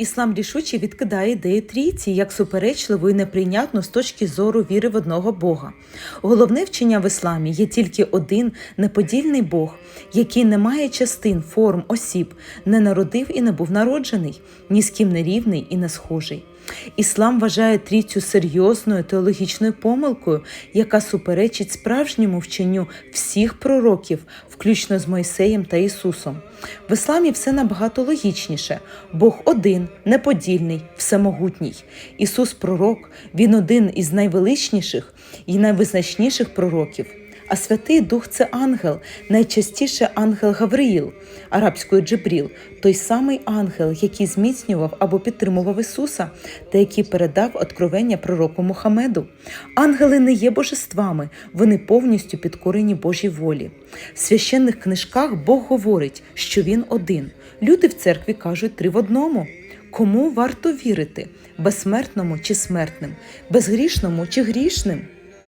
Іслам рішуче відкидає ідею трійці як суперечливу і неприйнятну з точки зору віри в одного Бога. Головне вчення в ісламі є тільки один неподільний Бог, який не має частин, форм, осіб, не народив і не був народжений, ні з ким не рівний і не схожий. Іслам вважає трійцю серйозною теологічною помилкою, яка суперечить справжньому вченню всіх пророків, включно з Мойсеєм та Ісусом. В ісламі все набагато логічніше. Бог один, неподільний, всемогутній. Ісус пророк, Він один із найвеличніших і найвизначніших пророків. А Святий Дух це ангел, найчастіше ангел Гавриїл, арабською Джибріл, той самий ангел, який зміцнював або підтримував Ісуса, та який передав откровення пророку Мухаммеду. Ангели не є божествами, вони повністю підкорені Божій волі. В священних книжках Бог говорить, що Він один. Люди в церкві кажуть три в одному. Кому варто вірити безсмертному чи смертним, безгрішному чи грішним?